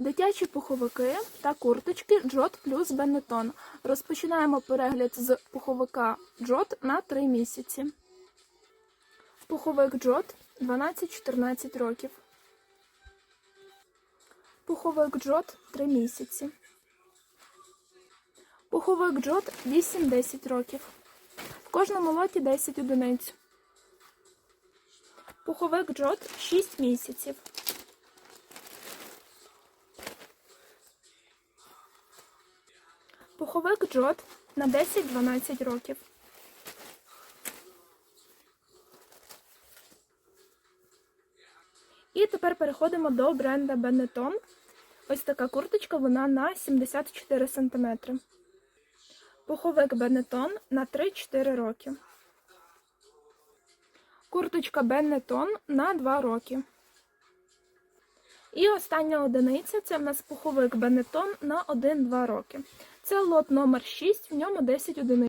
Дитячі пуховики та курточки Джот плюс Бенетон. Розпочинаємо перегляд з пуховика Джот на 3 місяці. Пуховик Джот 12-14 років. Пуховик Джот 3 місяці. Пуховик Джот 8-10 років. В кожному лоті 10 одиниць. Пуховик Джот 6 місяців. Пуховик Джот на 10-12 років. І тепер переходимо до бренда Benetton. Ось така курточка, вона на 74 см. Пуховик Benetton на 3-4 роки. Курточка Benetton на 2 роки. І остання одиниця це в нас пуховик Бенетон на 1-2 роки. Це лот номер 6, в ньому 10 одиниць.